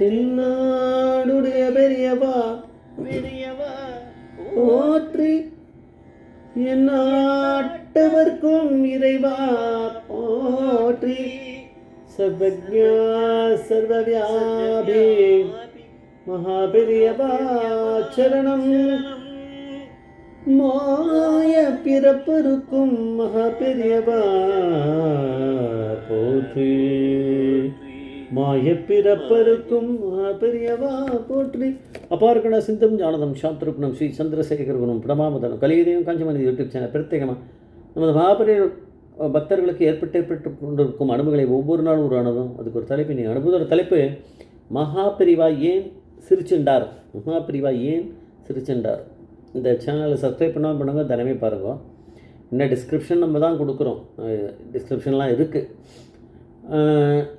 தென்னாடுடைய பெரியவா பெரியவா. போற்றி என் நாட்டவர்க்கும் இறைவா போற்றி. சர்வஜா சர்வவியாபி மகாபெரியவா சரணம். மாய பிறப்பருக்கும் மகாபெரியவா போற்றி. மாயப்பிறப்பருக்கும் பெரியவா போற்றி. அபார்கண சிந்தம் ஞானதம் சாந்திருப்பணம் ஸ்ரீ சந்திரசேகர் குணம் பிரமாமதனம். கலியுதயம் காஞ்சிமணி யூடியூப் சேனல் பிரத்யேகமாக நமது மகாபெரிய பக்தர்களுக்கு ஏற்பட்டு ஏற்பட்டு கொண்டிருக்கும் அனுபவங்களை ஒவ்வொரு நாளும் உருவானதும் அதுக்கு ஒரு தலைப்பு நீ அனுபவத்தோட தலைப்பு மகாபிரிவா ஏன் சிரிச்சென்றார்? மகாபிரிவா ஏன் சிரிச்சென்றார்? இந்த சேனலை சப்ஸ்கிரைப் பண்ணாமல் பண்ணுங்க தினமே பாருங்க. இன்னும் டிஸ்கிரிப்ஷன் நம்ம தான் கொடுக்குறோம். டிஸ்கிரிப்ஷன்லாம் இருக்குது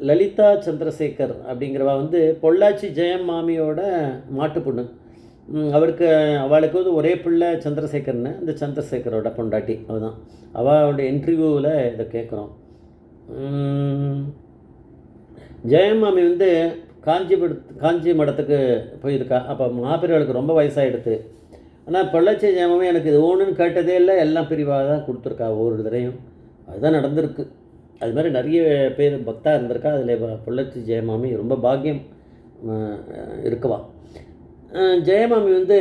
லலிதா சந்திரசேகர் அப்படிங்கிறவா வந்து பொள்ளாச்சி ஜெயம் மாமியோட மாட்டு பொண்ணு. அவருக்கு அவளுக்கு வந்து ஒரே பிள்ளை சந்திரசேகர்னு இந்த சந்திரசேகரோட பொண்டாட்டி அதுதான் அவளோட இன்டர்வியூவில் இதை கேட்குறோம் ஜெயமாமி வந்து காஞ்சிபுரத்து காஞ்சி மடத்துக்கு போயிருக்கா. அப்போ மாப்பிரிவாளுக்கு ரொம்ப வயசாகிடுது ஆனால் பொள்ளாச்சி ஜெயமாமி எனக்கு இது ஒன்றுன்னு கேட்டதே இல்லை எல்லாம் பிரிவாக தான் கொடுத்துருக்கா ஒவ்வொரு தடையும் அதுதான் நடந்திருக்கு. அது மாதிரி நிறைய பேர் பக்தா இருந்திருக்கா. அதில் பொள்ளாச்சி ஜெயமாமி ரொம்ப பாக்கியம் இருக்குவா. இருக்கவா ஜெயமாமி வந்து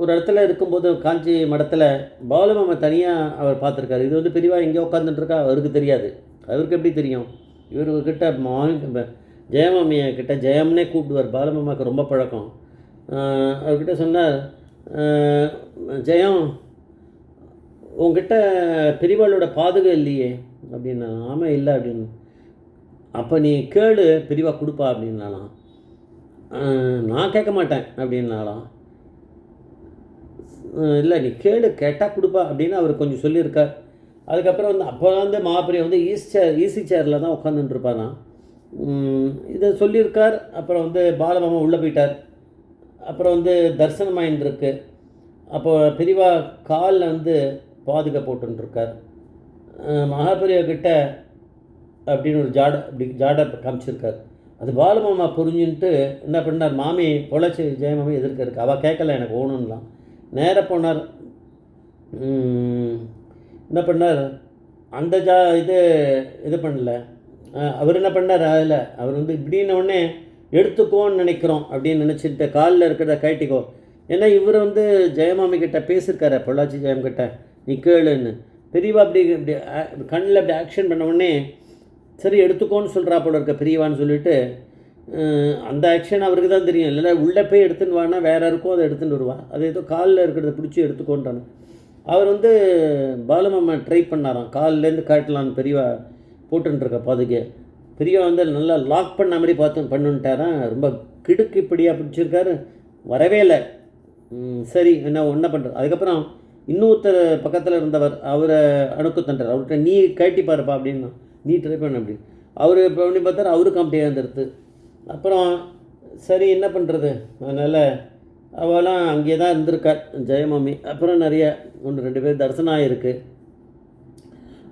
ஒரு இடத்துல இருக்கும்போது காஞ்சி மடத்தில் பாலுமாம தனியாக அவர் பார்த்துருக்காரு. இது வந்து பெரியவா எங்கே உட்காந்துட்டுருக்கா அவருக்கு தெரியாது. அவருக்கு எப்படி தெரியும்? இவர்கிட்ட மாமி ஜெயமாமியை கிட்ட ஜெயம்னே கூப்பிடுவார். பாலுமாமாவுக்கு ரொம்ப பழக்கம். அவர்கிட்ட சொன்னார் ஜெயம் உங்ககிட்ட பெரியவாளோட பாதுகா இல்லையே. அப்படின்னா ஆமாம் இல்லை அப்படின்னு. அப்போ நீ கேளு பிரிவாக கொடுப்பா அப்படின்னாலாம். நான் கேட்க மாட்டேன் அப்படின்னாலாம். இல்லை நீ கேளு கேட்டால் கொடுப்பா அப்படின்னு அவர் கொஞ்சம் சொல்லியிருக்கார். அதுக்கப்புறம் வந்து அப்போ வந்து மாப்பிரியம் வந்து ஈஸி சேர் ஈசி சேரில் தான் உட்காந்துட்டுருப்பாராம் இதை சொல்லியிருக்கார். அப்புறம் வந்து பாலமாமா உள்ளே போயிட்டார். அப்புறம் வந்து தர்சனமாயின் இருக்குது அப்போ பிரிவாக காலில் வந்து பாதுகா போட்டுருக்கார் மகாபெரியா கிட்ட அப்படின்னு ஒரு ஜாட அப்படி ஜாடை காமிச்சிருக்கார். அது பாலுமாமா புரிஞ்சுன்ட்டு என்ன பண்ணார்? மாமி பொழைச்சி ஜெயமாமி எதிர்க்க இருக்கு. அவள் கேட்கல எனக்கு ஓணும்லாம். நேராக போனார். என்ன பண்ணார்? அந்த ஜா இது இது பண்ணல. அவர் என்ன பண்ணார்? அதில் அவர் வந்து இப்படின்னொடனே எடுத்துக்கோன்னு நினைக்கிறோம் அப்படின்னு நினச்சிட்டு காலில் இருக்கிறத கைட்டிக்கோ ஏன்னா இவர் வந்து ஜெயமாமி கிட்ட பேசியிருக்காரு பொள்ளாச்சி ஜெயம் கிட்ட. நீ கேளுன்னு. பெரியவா அப்படி இப்படி கண்ணில் அப்படி ஆக்ஷன் பண்ண உடனே சரி எடுத்துக்கோன்னு சொல்கிறா போல இருக்க பெரியவான்னு சொல்லிட்டு அந்த ஆக்ஷன் அவருக்கு தான் தெரியும். இல்லைன்னா உள்ளே போய் எடுத்துன்னு வானா வேற இருக்கும் அதை எடுத்துன்னு வருவா. அது ஏதோ காலில் இருக்கிறத பிடிச்சி எடுத்துக்கோன்றாங்க. அவர் வந்து பாலமாமா ட்ரை பண்ணாராம். காலிலேருந்து காட்டலான்னு பெரியவா போட்டுருக்க பாதுகே பெரியவா வந்து நல்லா லாக் பண்ண மாதிரி பார்த்து பண்ணுன்ட்டாரான் ரொம்ப கிடுக்கு இப்படியாக பிடிச்சிருக்காரு. வரவே இல்லை. சரி என்ன ஒன்றை பண்ணுறது அதுக்கப்புறம் இன்னொருத்தர் பக்கத்தில் இருந்தவர் அவரை அணுக்கு தண்டார். அவர்கிட்ட நீ கேட்டி பாருப்பா அப்படின்னா நீ ட்ரை பண்ண அப்படி. அவர் இப்போ பண்ணி பார்த்தாரு அவரு காம்படியாக இருந்துருது அப்புறம் சரி என்ன பண்ணுறது அதனால் அவெல்லாம் அங்கேயே தான் இருந்திருக்கார் ஜெயமாமி. அப்புறம் நிறைய ஒன்று ரெண்டு பேர் தரிசனம் ஆகிருக்கு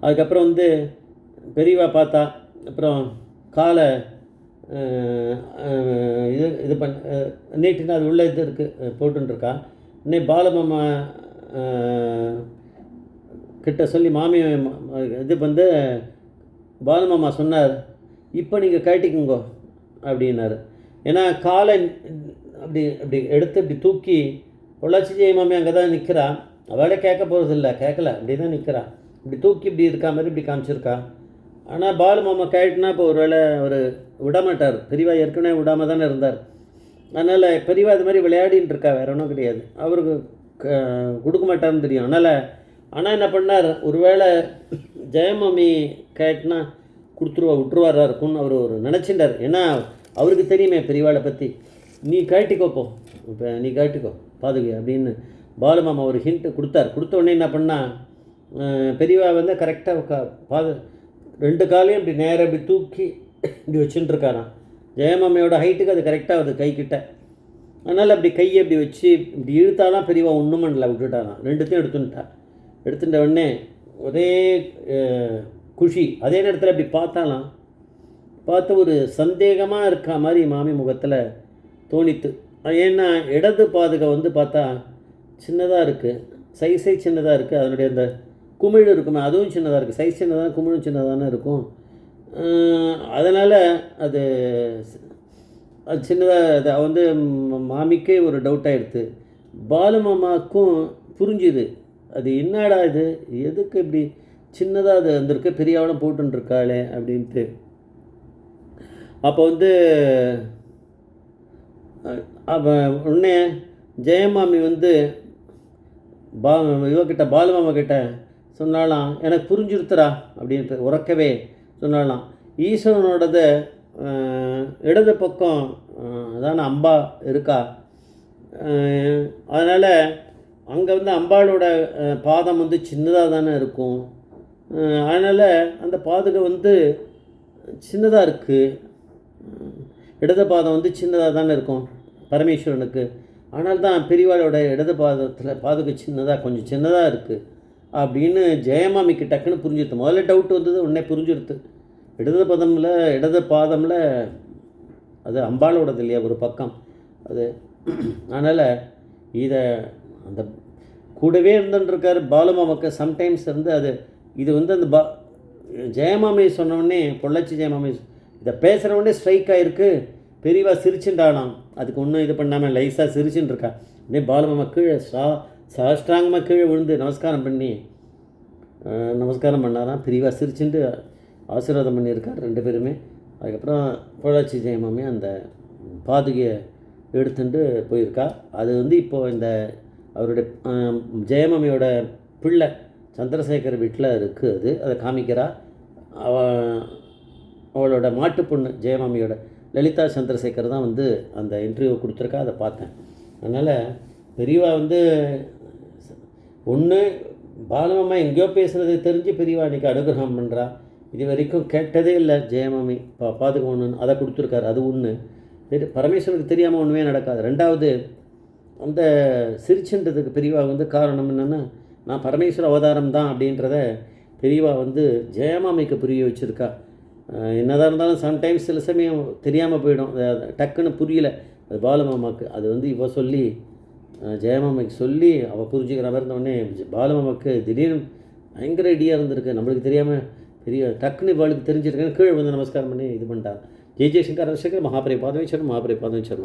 அதுக்கப்புறம் வந்து பெரியவா பார்த்தா அப்புறம் காலை இது இது பண்ண நீட்டினா அது உள்ள இது இருக்குது போட்டுருக்கா இன்னும் பாலமாமா கிட்ட சொல்லி மாமி இது வந்து பாலுமாமா சொன்னார் இப்போ நீங்கள் கட்டிக்குங்கோ அப்படின்னாரு. ஏன்னா காலை அப்படி அப்படி எடுத்து இப்படி தூக்கி பொள்ளாச்சி ஜெய மாமி அங்கே தான் நிற்கிறா அவளே கேட்க போகிறதில்ல கேட்கல அப்படி தான் நிற்கிறா இப்படி தூக்கி இப்படி இருக்கா மாதிரி இப்படி காமிச்சிருக்கா. ஆனால் பாலு மாமா கேட்டுனா இப்போ ஒரு வேளை அவர் விடமாட்டார். பெரியவா ஏற்கனவே விடாம தானே இருந்தார். அதனால் பெரியவா இது மாதிரி விளையாடின்னு இருக்கா வேற ஒன்றும் கிடையாது. அவருக்கு கொடுக்க மாட்டாருன்னு தெரியும். அதனால் ஆனால் என்ன பண்ணார்? ஒருவேளை ஜெயமாமி கேட்டுனா கொடுத்துருவா விட்டுருவாரா இருக்கும்னு அவர் ஒரு நினச்சிட்டார். ஏன்னா அவருக்கு தெரியுமே பெரியவாளை பற்றி நீ கேட்டுக்கோப்போ இப்போ நீ கேட்டுக்கோ பாதுகை அப்படின்னு பாலுமாமா ஒரு ஹிண்ட் கொடுத்தார். கொடுத்த உடனே என்ன பண்ணால் பெரியவா வந்து கரெக்டாக கா பாது ரெண்டு காலையும் இப்படி நேராக இப்படி தூக்கி இப்படி வச்சுட்டுருக்காராம் ஜெயமாமையோட ஹைட்டுக்கு அது கரெக்டாக அது கைக்கிட்ட. அதனால் அப்படி கையை அப்படி வச்சு இப்படி இழுத்தாலாம் பெரியவா ஒன்றும் பண்ணல விட்டுட்டாராம் ரெண்டுத்தையும் எடுத்துட்டா எடுத்துட்ட உடனே ஒரே குஷி. அதே நேரத்தில் அப்படி பார்த்தாலாம். பார்த்து ஒரு சந்தேகமாக இருக்கா மாதிரி மாமி முகத்தில் தோணித்து. ஏன்னா இடது பாதுகை வந்து பார்த்தா சின்னதாக இருக்குது சைஸே சின்னதாக இருக்குது அதனுடைய அந்த குமிழ் இருக்குமே அதுவும் சின்னதாக இருக்குது சைஸ் சின்னதாக குமிழும் சின்னதான இருக்கும். அதனால் அது அது சின்னதாக அது வந்து மாமிக்கே ஒரு டவுட் ஆகிடுது பாலு மாமாவுக்கும் புரிஞ்சுது. அது என்னடா இது? எதுக்கு இப்படி சின்னதாக அது வந்திருக்கு? பெரியவளம் போட்டுருக்காளே அப்படின்ட்டு. அப்போ வந்து அப்போ உடனே ஜெயமாமி வந்து பா இவக்கிட்ட பாலுமாமா கிட்ட சொன்னாலாம் எனக்கு புரிஞ்சிருத்துறா அப்படின்ட்டு உறக்கவே சொன்னாலாம் ஈஸ்வரனோடது இடது பக்கம் அஹ், அதான அம்பா இருக்கா? அதனால் அங்கே வந்து அம்பாளோட பாதம் வந்து சின்னதாக தானே இருக்கும். அதனால் அந்த பாதுகை வந்து சின்னதாக இருக்குது இடது பாதம் வந்து சின்னதாக தானே இருக்கும் பரமேஸ்வரனுக்கு. ஆனால் தான் பெரியவாளோட இடது பாதத்தில் பாதுகை சின்னதாக கொஞ்சம் சின்னதாக இருக்குது அப்படின்னு ஜெயமாமிக்கு டக்குன்னு புரிஞ்சுடுது முதல்ல டவுட் வந்தது உடனே புரிஞ்சுடுது இடது பதமில் இடது பாதமில் அது அம்பாளோடது இல்லையா ஒரு பக்கம். அது அதனால் இதை அந்த கூடவே இருந்துருக்கார் பாலுமாமாவுக்கு சம்டைம்ஸ் வந்து அது இது வந்து அந்த பா ஜெயமாமி சொன்னோடனே பொள்ளாச்சி ஜெயமாமி இதை பேசுகிறவொடனே ஸ்ட்ரைக் ஆகிருக்கு பெரியவா சிரிச்சுட்டானாம். அதுக்கு ஒன்றும் இது பண்ணாமல் லைஸாக சிரிச்சுட்டு இருக்கா அப்படியே பாலுமாமா கீழே சா சாஷ்டாங்கமாக கீழே விழுந்து நமஸ்காரம் பண்ணி நமஸ்காரம் பண்ணாராம். பெரியவா சிரிச்சுட்டு ஆசீர்வாதம் பண்ணியிருக்கார் ரெண்டு பேருமே. அதுக்கப்புறம் பொள்ளாச்சி ஜெயமாமி அந்த பாதுகையை எடுத்துட்டு போயிருக்கா. அது வந்து இப்போது இந்த அவருடைய அஹ், ஜெயமாமியோட பிள்ளை சந்திரசேகர் வீட்டில் இருக்குது அது. அதை காமிக்கிறா. அவ அவளோட மாட்டு பொண்ணு ஜெயமாமியோட லலிதா சந்திரசேகர் தான் வந்து அந்த இன்டர்வியூ கொடுத்துருக்கா. அதை பார்த்தேன். அதனால் பெரியவா வந்து ஒன்று பாலமம்மா எங்கேயோ பேசுகிறது தெரிஞ்சு பெரியவா இன்றைக்கி அனுகிரகம் பண்ணுறா இது வரைக்கும் கேட்டதே இல்லை ஜெயமாமி. பா பாதுகாவணுன்னு அதை கொடுத்துருக்காரு. அது ஒன்று சரி பரமேஸ்வருக்கு தெரியாமல் ஒன்றுமே நடக்காது. ரெண்டாவது அந்த சிரிச்சுன்றதுக்கு பெரியவா வந்து காரணம் என்னென்னா நான் பரமேஸ்வர அவதாரம் தான் அப்படின்றத பெரியவா வந்து ஜெயமாமிக்கு புரிய வச்சுருக்கா. என்னதான் இருந்தாலும் சம்டைம்ஸ் சில சமயம் தெரியாமல் போயிடும். டக்குன்னு புரியல. அது பாலமாமாக்கு. அது வந்து இவ சொல்லி ஜெயமாமைக்கு சொல்லி அவள் புரிஞ்சுக்கிற மாதிரி இருந்தவொடனே பாலுமாமாக்கு திடீர்னு பயங்கர ஐடியா இருந்திருக்கு. நம்மளுக்கு தெரியாமல் பெரிய டக்குன்னு இவளுக்கு தெரிஞ்சிருக்கேன் கீழே வந்து நமஸ்காரம் பண்ணி இது பண்ணிட்டாங்க ஜெய் ஜெய்சங்கர் ரசேகர் மகாபரி பாதவேஸ்வரன் மகாபரி பாதவேஸ்வரன்